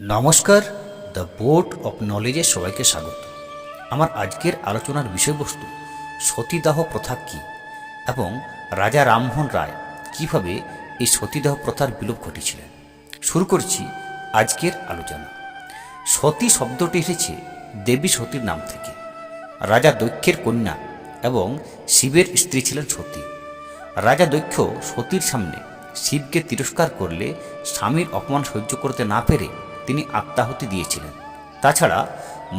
নমস্কার, the board of নলেজে সবাইকে স্বাগত। আমার আজকের আলোচনার বিষয়বস্তু, সতীদাহ প্রথা কী এবং রাজা রামমোহন রায় কীভাবে এই সতীদাহ প্রথার বিলোপ ঘটিয়েছিলেন? শুরু করছি আজকের আলোচনা। সতী শব্দটি এসেছে দেবী সতীর নাম থেকে। রাজা দক্ষের কন্যা এবং শিবের স্ত্রী ছিলেন সতী। রাজা দক্ষ সতীর সামনে শিবকে তিরস্কার করলে স্বামীর অপমান সহ্য করতে না পেরে তিনি আত্মাহুতি দিয়েছিলেন। তাছাড়া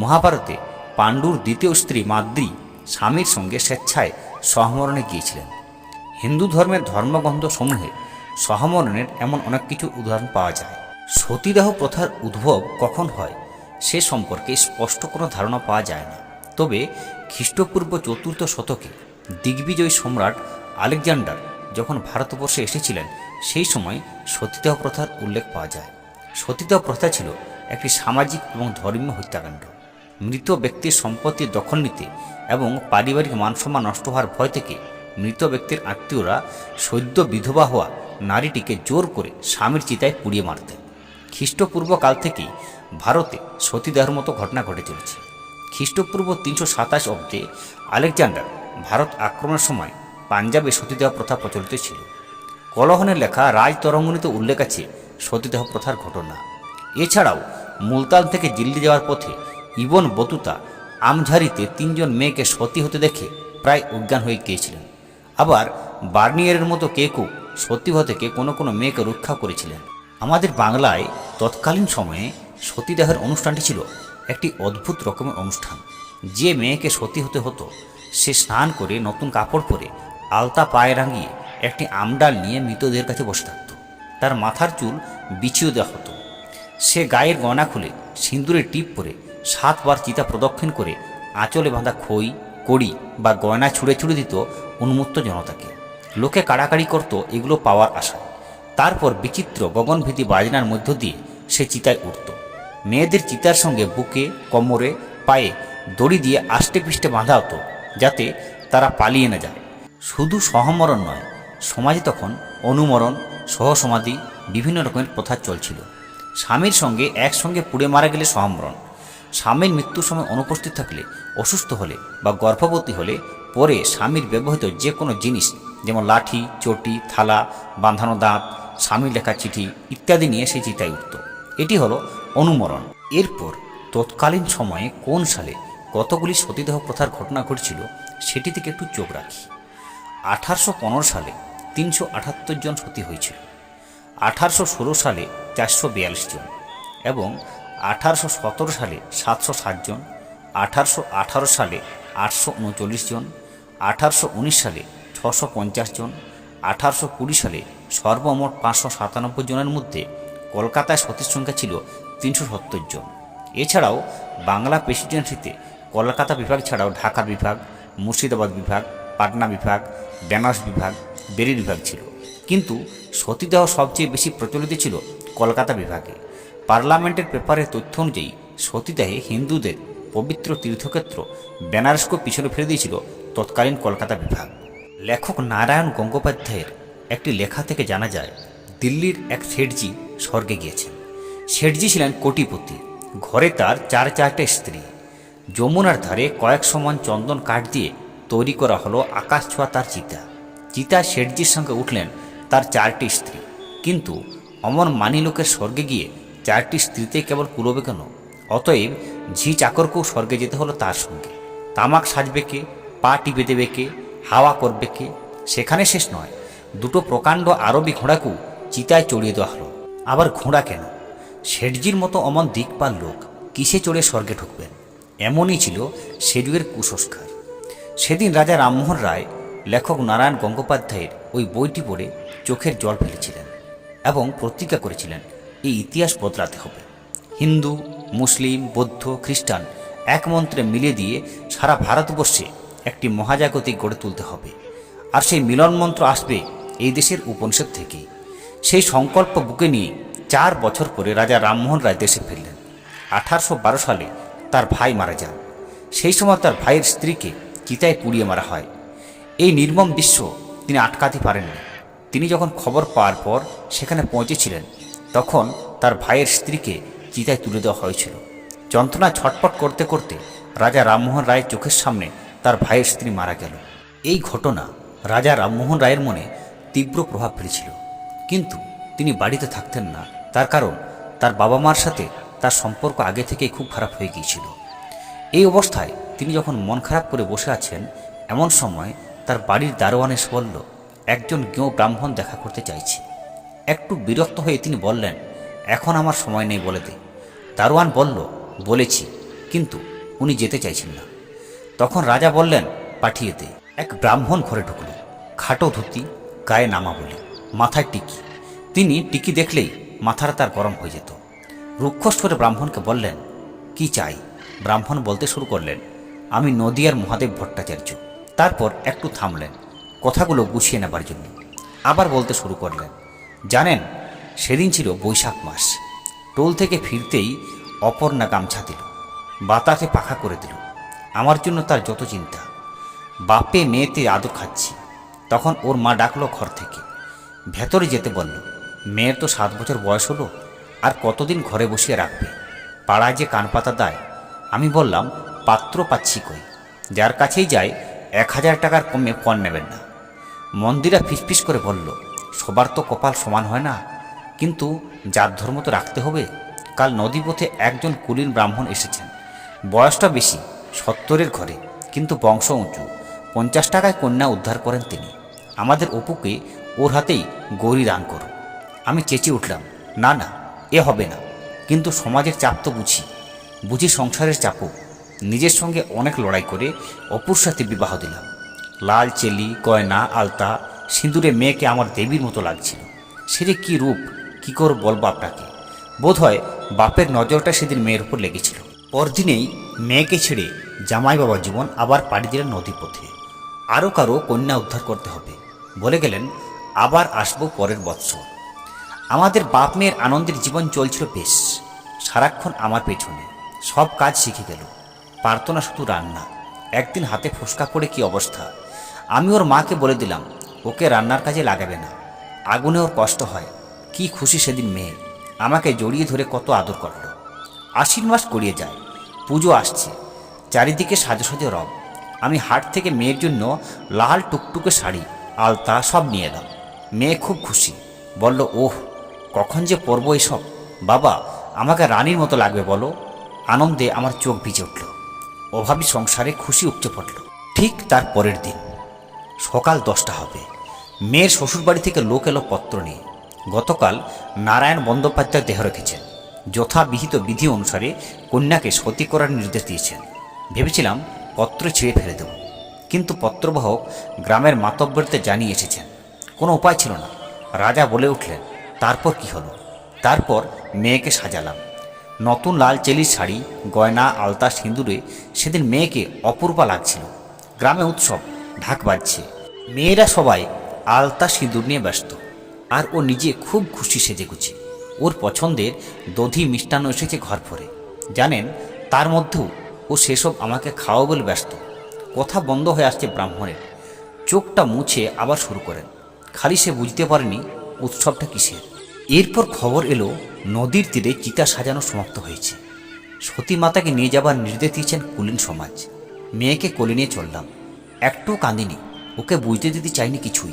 মহাভারতে পাণ্ডুর দ্বিতীয় স্ত্রী মাদ্রি স্বামীর সঙ্গে স্বেচ্ছায় সহমরণে গিয়েছিলেন। হিন্দু ধর্মের ধর্মগ্রন্থ সমূহে সহমরণের এমন অনেক কিছু উদাহরণ পাওয়া যায়। সতীদাহ প্রথার উদ্ভব কখন হয়, সে সম্পর্কে স্পষ্ট কোনো ধারণা পাওয়া যায় না। তবে খ্রিস্টপূর্ব চতুর্থ শতকে দিগ্বিজয়ী সম্রাট আলেকজান্ডার যখন ভারতবর্ষে এসেছিলেন, সেই সময় সতীদাহ প্রথার উল্লেখ পাওয়া যায়। সতীদাহ প্রথা ছিল একটি সামাজিক এবং ধর্মীয় হত্যাকাণ্ড। মৃত ব্যক্তির সম্পত্তির দখল নিতে এবং পারিবারিক মানসম্মান নষ্ট হওয়ার ভয় থেকে মৃত ব্যক্তির আত্মীয়রা সদ্য বিধবা হওয়া নারীটিকে জোর করে স্বামীর চিতায় পুড়িয়ে মারতেন খ্রিস্টপূর্ব কাল থেকেই ভারতে সতীদাহের মতো ঘটনা ঘটে চলেছে। খ্রিস্টপূর্ব তিনশো সাতাশ অব্দে আলেকজান্ডার ভারত আক্রমণের সময় পাঞ্জাবে সতীদাহ প্রথা প্রচলিত ছিল। কলহনের লেখা রাজ তরঙ্গনীতে উল্লেখ আছে সতীদাহ প্রথার ঘটনা। এছাড়াও, মুলতান থেকে দিল্লি যাওয়ার পথে ইবন বতুতা আমঝারিতে তিনজন মেয়েকে সতী হতে দেখে প্রায় অজ্ঞান হয়ে গিয়েছিলেন। আবার বার্নিয়ারের মতো কেকও সতীহ থেকে কোনো কোনো মেয়েকে রক্ষা করেছিলেন। আমাদের বাংলায় তৎকালীন সময়ে সতীদাহের অনুষ্ঠানটি ছিল একটি অদ্ভুত রকমের অনুষ্ঠান। যে মেয়েকে সতী হতে হতো, সে স্নান করে নতুন কাপড় পরে আলতা পায়ে রাঙিয়ে একটি আমডাল নিয়ে মৃতদের কাছে বসে থাকত। তার মাথার চুল বিছিয়ে দেওয়া হতো। সে গায়ের গয়না খুলে সিঁদুরে টিপ পরে সাতবার চিতা প্রদক্ষিণ করে আঁচলে বাঁধা খই, কড়ি বা গয়না ছুঁড়ে ছুঁড়ে দিত উন্মুক্ত জনতাকে। লোকে কাড়াকাড়ি করত এগুলো পাওয়ার আশায় তারপর বিচিত্র গগনভীতি বাজনার মধ্য দিয়ে সে চিতায় উঠত। মেয়েদের চিতার সঙ্গে বুকে, কোমরে, পায়ে দড়ি দিয়ে আষ্টে পিষ্টে বাঁধা হতো যাতে তারা পালিয়ে না যায়। শুধু সহমরণ নয়, সমাজে তখন অনুমরণ সহসমাধি, বিভিন্ন রকমের প্রথা চলছিল। স্বামীর সঙ্গে একসঙ্গে পুড়ে মারা গেলে সহমরণ। স্বামীর মৃত্যুর সময় অনুপস্থিত থাকলে, অসুস্থ হলে বা গর্ভবতী হলে পরে স্বামীর ব্যবহৃত যে কোনো জিনিস, যেমন লাঠি, চটি, থালা, বাঁধানো দাঁত, স্বামীর লেখা চিঠি ইত্যাদি নিয়ে সে চিতায় উঠত। এটি হলো অনুমরণ। এরপর তৎকালীন সময়ে কোন সালে কতগুলি সতীদেহ প্রথার ঘটনা ঘটছিল, সেটি থেকে একটু চোখ রাখি। আঠারোশো পনেরো সালে তিনশো আটাত্তর জন সতী হয়েছিল। আঠারোশো ষোলো সালে চারশো বিয়াল্লিশ জন এবং আঠারোশো সতেরো সালে সাতশো ষাট জন, আঠারোশো আঠারো সালে আটশো উনচল্লিশ জন, আঠারোশো উনিশ সালে ছশো পঞ্চাশ জন, আঠারোশো কুড়ি সালে সর্বমোট পাঁচশো সাতানব্বই জনের মধ্যে কলকাতায় সতীর সংখ্যা ছিল তিনশো সত্তর জন। এছাড়াও বাংলা প্রেসিডেন্সিতে কলকাতা বিভাগ ছাড়াও ঢাকা বিভাগ, মুর্শিদাবাদ বিভাগ, পাটনা বিভাগ, বেনারস বিভাগ বেরি বিভাগ ছিল। কিন্তু সতীদাহ সবচেয়ে বেশি প্রচলিত ছিল কলকাতা বিভাগে। পার্লামেন্টের পেপারের তথ্য অনুযায়ী সতীদাহে হিন্দুদের পবিত্র তীর্থক্ষেত্র বেনারসকে পিছনে ফেলে দিয়েছিল তৎকালীন কলকাতা বিভাগ। লেখক নারায়ণ গঙ্গোপাধ্যায়ের একটি লেখা থেকে জানা যায়, দিল্লির এক শেঠজি স্বর্গে গিয়েছেন। শেঠজি ছিলেন কোটিপতি, ঘরে তার চার চারটে স্ত্রী। যমুনার ধারে কয়েক সমান চন্দন কাঠ দিয়ে তৈরি করা হলো আকাশ ছোঁয়া তার চিতা। চিতা শেঠজির সঙ্গে উঠলেন তার চারটি স্ত্রী। কিন্তু অমর মানি লোকের স্বর্গে গিয়ে চারটি স্ত্রীতে কেবল কুলবে কেন? অতএব ঝি চাকরকেও স্বর্গে যেতে হলো তার সঙ্গে। তামাক সাজবে কে? পা টিপে দেবে কে? হাওয়া করবে কে? সেখানে শেষ নয়। দুটো প্রকাণ্ড আরবি ঘোড়াকেও চিতায় চড়িয়ে দেওয়া হলো। আবার ঘোড়া কেন? শেঠজির মতো অমন দিকপাল লোক কিসে চড়ে স্বর্গে ঢুকবেন? এমনই ছিল সে কুসংস্কার। সেদিন রাজা রামমোহন রায় লেখক নারায়ণ গঙ্গোপাধ্যায়ের ওই বইটি পড়ে চোখের জল ফেলেছিলেন এবং প্রতিজ্ঞা করেছিলেন, এই ইতিহাস বদলাতে হবে। হিন্দু, মুসলিম, বৌদ্ধ, খ্রিস্টান এক মন্ত্রে মিলিয়ে দিয়ে সারা ভারতবর্ষে একটি মহাজাগতিক গড়ে তুলতে হবে। আর সেই মিলন মন্ত্র আসবে এই দেশের উপনিষদ থেকেই। সেই সংকল্প বুকে নিয়ে চার বছর পরে রাজা রামমোহন রায় দেশে ফিরলেন। আঠারোশো বারো সালে তার ভাই মারা যান। সেই সময় তার ভাইয়ের স্ত্রীকে চিতায় পুড়িয়ে মারা হয়। এই নির্মম দৃশ্য তিনি আটকাতে পারেননি। তিনি যখন খবর পাওয়ার পর সেখানে পৌঁছেছিলেন, তখন তার ভাইয়ের স্ত্রীকে চিতায় তুলে দেওয়া হয়েছিল। যন্ত্রণা ছটপট করতে করতে রাজা রামমোহন রায়ের চোখের সামনে তার ভাইয়ের স্ত্রী মারা গেল। এই ঘটনা রাজা রামমোহন রায়ের মনে তীব্র প্রভাব ফেলেছিল। কিন্তু তিনি বাড়িতে থাকতেন না। তার কারণ তার বাবা মার সাথে তার সম্পর্ক আগে থেকেই খুব খারাপ হয়ে গিয়েছিল। এই অবস্থায় তিনি যখন মন খারাপ করে বসে আছেন, এমন সময় তার বাড়ির দারোয়ান এসে বলল, একজন জ্ঞ ব্রাহ্মণ দেখা করতে চাইছি। একটু বিরক্ত হয়ে তিনি বললেন, এখন আমার সময় নেই বলে দে। দারোয়ান বলল, বলেছি, কিন্তু উনি যেতে চাইছেন না। তখন রাজা বললেন, পাঠিয়ে দে। এক ব্রাহ্মণ ঘরে ঢুকল, খাটো ধুতি, গায়ে নামা বলে, মাথায় টিকি। তিনি টিকি দেখলেই মাথাটা তার গরম হয়ে যেত। রুক্ষস্বরে ব্রাহ্মণকে বললেন, কি চাই? ব্রাহ্মণ বলতে শুরু করলেন, আমি নদিয়ার মহাদেব ভট্টাচার্য। তারপর একটু থামলেন, কথাগুলো গুছিয়ে নেবার জন্য। আবার বলতে শুরু করলেন, জানেন, সেদিন ছিল বৈশাখ মাস। টোল থেকে ফিরতেই অপর্ণা গামছা দিল, বাতাসে পাখা করে দিল। আমার জন্য তার যত চিন্তা, বাপে মেয়েতে আদর খাচ্ছি। তখন ওর মা ডাকলো ঘর থেকে। ভেতরে যেতে বলল, মেয়ের তো সাত বছর বয়স হলো, আর কতদিন ঘরে বসিয়ে রাখবে? পাড়ায় যে কান পাতা দেয়, আমি বললাম, পাত্র পাচ্ছি কই? যার কাছেই যায় এক হাজার টাকার কমে পণ নেবেন না। মন্দিরা ফিসফিস করে বলল, সবার তো কপাল সমান হয় না। কিন্তু যার ধর্ম তো রাখতে হবে। কাল নদীপথে একজন কুলীন ব্রাহ্মণ এসেছেন। বয়সটা বেশি, সত্তরের ঘরে, কিন্তু বংশ উঁচু। পঞ্চাশ টাকায় কন্যা উদ্ধার করেন তিনি। আমাদের অপুকে ওর হাতেই গৌরী দান করো। আমি চেঁচিয়ে উঠলাম, না না, এ হবে না। কিন্তু সমাজের চাপ তো বুঝি। বুঝি সংসারের চাপও। নিজের সঙ্গে অনেক লড়াই করে অপুর সাথে বিবাহ দিলাম। লাল চেলি, গয়না, আলতা, সিঁদুরে মেয়েকে আমার দেবীর মতো লাগছিল। সে যে কী রূপ, কী করে বলব আপনাকে? বোধ হয় বাপের নজরটা সেদিন মেয়ের উপর লেগেছিল। পরদিনেই মেয়েকে ছেড়ে জামাই বাবা জীবন আবার পাড়ি দিলেন নদীপথে। আরও কারও কন্যা উদ্ধার করতে হবে বলে গেলেন, আবার আসব পরের বৎসর। আমাদের বাপ মেয়ের আনন্দের জীবন চলছিল বেশ। সারাক্ষণ আমার পেছনে। সব কাজ শিখে গেল। পারত না শুধু রান্না। একদিন হাতে ফোসকা পড়ে কি অবস্থা? আমি ওর মাকে বলে দিলাম, ওকে রান্নার কাজে লাগাবে না। আগুনে ওর কষ্ট হয়। কি খুশি সেদিন মেয়ে। আমাকে জড়িয়ে ধরে কত আদর করল। আশ্বিন মাস গড়িয়ে যায়। পুজো আসছে। চারিদিকে সাজো সাজো রব। আমি হাট থেকে মেয়ের জন্য লাল টুকটুকে শাড়ি, আলতা সব নিয়ে এলাম। মেয়ে খুব খুশি। বলল, ওহ, কখন যে পরব এসব? বাবা, আমাকে রানীর মতো লাগবে বলো। আনন্দে আমার চোখ ভিজে উঠল। অভাবী সংসারে খুশি উপচে পড়ল। ঠিক তার পরের দিন, সকাল দশটা হবে। মেয়ের শ্বশুরবাড়ি থেকে লোক এলো পত্র নিয়ে। গতকাল নারায়ণ বন্দ্যোপাধ্যায় দেহ রেখেছেন। যথাবিহিত বিধি অনুসারে কন্যাকে সতী করার নির্দেশ দিয়েছেন। ভেবেছিলাম পত্র ছিঁড়ে ফেলে দেব। কিন্তু পত্রবাহক গ্রামের মাতব্বরতে জানিয়ে এসেছেন, কোনো উপায় ছিল না। রাজা বলে উঠলেন, তারপর কি হলো? তারপর মেয়েকে সাজালাম। নতুন লাল চেলির শাড়ি, গয়না, আলতা, সিঁদুরে সেদিন মেয়েকে অপূর্বা লাগছিল। গ্রামে উৎসব, ঢাক বাজছে। মেয়েরা সবাই আলতা, সিঁদুর নিয়ে ব্যস্ত। আর ও নিজে খুব খুশি সেজে গুছে ওর পছন্দের দধি মিষ্টান্ন এসেছে ঘর ভরে। জানেন, তার মধ্যেও ও সেসব আমাকে খাওয়া বলে ব্যস্ত। কথা বন্ধ হয়ে আসছে ব্রাহ্মণের। চোখটা মুছে আবার শুরু করেন। খালি সে বুঝতে পারেনি উৎসবটা কিসের। এরপর খবর এলো, নদীর তীরে চিতা সাজানো সমাপ্ত হয়েছে। সতী মাতাকে নিয়ে যাবার নির্দেশ দিয়েছেন কুলীন সমাজ। মেয়েকে কোলে নিয়ে চললাম। একটু কাঁদিনি। ওকে বুঝতে দিতে চাইনি কিছুই।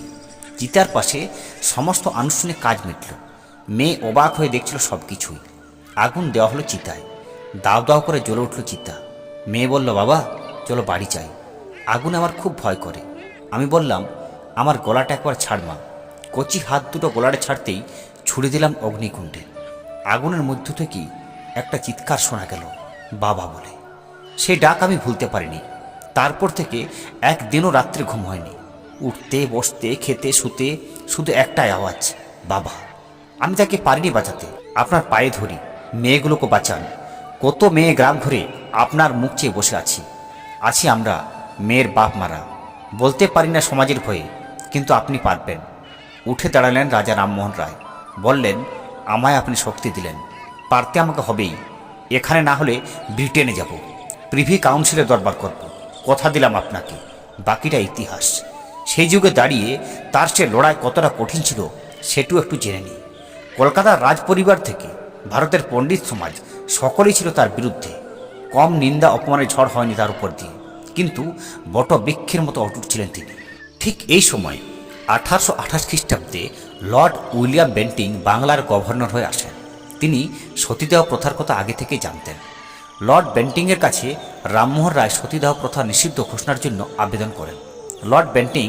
চিতার পাশে সমস্ত আনুষ্ঠানিক কাজ মিটল। মেয়ে অবাক হয়ে দেখছিল সব কিছুই আগুন দেওয়া হলো চিতায়। দাও দাও করে জ্বলে উঠল চিতা। মেয়ে বলল, বাবা, চলো বাড়ি চাই আগুন আমার খুব ভয় করে। আমি বললাম, আমার গলাটা একবার ছাড় মা। কচি হাত দুটো গলাটা ছাড়তেই ছুড়ে দিলাম অগ্নিকুণ্ডে। আগুনের মধ্য থেকেই একটা চিৎকার শোনা গেল বাবা বলে। সেই ডাক আমি ভুলতে পারিনি। তারপর থেকে একদিনও রাত্রে ঘুম হয়নি। উঠতে, বসতে, খেতে, শুতে শুধু একটাই আওয়াজ, বাবা। আমি তাকে পারিনি বাঁচাতে। আপনার পায়ে ধরি। মেয়েগুলোকে বাঁচান। কত মেয়ে গ্রাম ঘুরে আপনার মুখ চেয়ে বসে আছি। আছি আমরা, মেয়ের বাপ মারা। বলতে পারি না সমাজের ভয়ে, কিন্তু আপনি পারবেন। উঠে দাঁড়ালেন রাজা রামমোহন রায়। বললেন, আমায় আপনি শক্তি দিলেন। পারতে আমাকে হবেই। এখানে না হলে ব্রিটেনে যাব। প্রিভি কাউন্সিলে দরবার করব। কথা দিলাম আপনাকে। বাকিটা ইতিহাস। সেই যুগে দাঁড়িয়ে তার সে লড়াই কতটা কঠিন ছিল সেটু একটু জেনে নিই। কলকাতার রাজ পরিবার থেকে ভারতের পণ্ডিত সমাজ সকলেই ছিল তার বিরুদ্ধে। কম নিন্দা, অপমানের ঝড় হয়নি তার উপর দিয়ে। কিন্তু বট বৃক্ষের মতো অটুট ছিলেন তিনি। ঠিক এই সময় আঠারোশো আঠাশ খ্রিস্টাব্দে লর্ড উইলিয়াম বেন্টিং বাংলার গভর্নর হয়ে আসেন। তিনি সতীদাহ প্রথার কথা আগে থেকেই জানতেন। লর্ড বেন্টিংয়ের কাছে রামমোহন রায় সতীদাহ প্রথা নিষিদ্ধ ঘোষণার জন্য আবেদন করেন। লর্ড বেন্টিং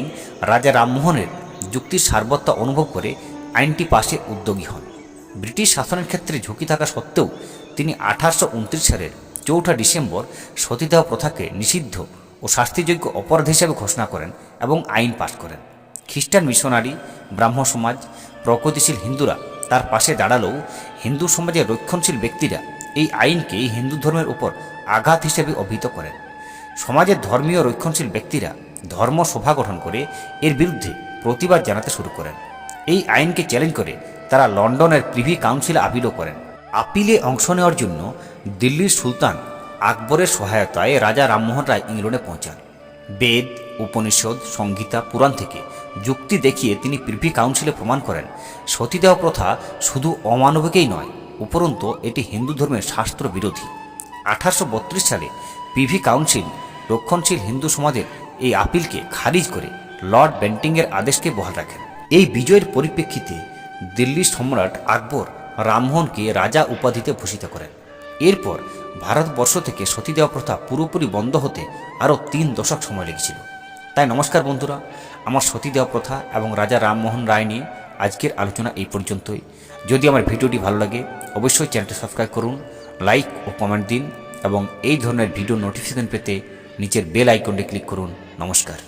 রাজা রামমোহনের যুক্তির সারবত্তা অনুভব করে আইনটি পাশে উদ্যোগী হন। ব্রিটিশ শাসনের ক্ষেত্রে ঝুঁকি থাকা সত্ত্বেও তিনি আঠারোশো উনত্রিশ সালের চৌঠা ডিসেম্বর সতীদাহ প্রথাকে নিষিদ্ধ ও শাস্তিযোগ্য অপরাধ হিসেবে ঘোষণা করেন এবং আইন পাশ করেন। খ্রিস্টান মিশনারি, ব্রাহ্ম সমাজ, প্রগতিশীল হিন্দুরা তার পাশে দাঁড়ালেও হিন্দু সমাজের রক্ষণশীল ব্যক্তিরা এই আইনকে হিন্দু ধর্মের উপর আঘাত হিসেবে অভিহিত করেন। সমাজের ধর্মীয় রক্ষণশীল ব্যক্তিরা ধর্ম সভা গঠন করে এর বিরুদ্ধে প্রতিবাদ জানাতে শুরু করেন। এই আইনকে চ্যালেঞ্জ করে তারা লন্ডনের প্রিভি কাউন্সিলে আপিলও করেন। আপিলে অংশ নেওয়ার জন্য দিল্লির সুলতান আকবরের সহায়তায় রাজা রামমোহন রায় ইংল্যান্ডে পৌঁছান। বেদ উপনিষদ সংগীতা পুরাণ থেকে যুক্তি দেখিয়ে তিনি প্রিভি কাউন্সিলে প্রমাণ করেন। সতীদাহ প্রথা শুধু অমানবিকই নয়, উপরন্তু এটি হিন্দু ধর্মের শাস্ত্র বিরোধী। আঠারোশো বত্রিশ সালে পিভি কাউন্সিল রক্ষণশীল হিন্দু সমাজের এই আপিলকে খারিজ করে লর্ড বেন্টিংয়ের আদেশকে বহাল রাখেন। এই বিজয়ের পরিপ্রেক্ষিতে দিল্লির সম্রাট আকবর রামমোহনকে রাজা উপাধিতে ভূষিত করেন। এরপর ভারতবর্ষ থেকে সতীদেহ প্রথা পুরোপুরি বন্ধ হতে আরও তিন দশক সময় লেগেছিল। তাই নমস্কার বন্ধুরা, আমার সতী দেওয়া প্রথা এবং রাজা রামমোহন রায় নিয়ে আজকের আলোচনা এই পর্যন্তই। যদি আমার ভিডিওটি ভালো লাগে, অবশ্যই চ্যানেলটি সাবস্ক্রাইব করুন, লাইক ও কমেন্ট দিন এবং এই ধরনের ভিডিও নোটিফিকেশন পেতে নিচের বেল আইকনটি ক্লিক করুন। নমস্কার।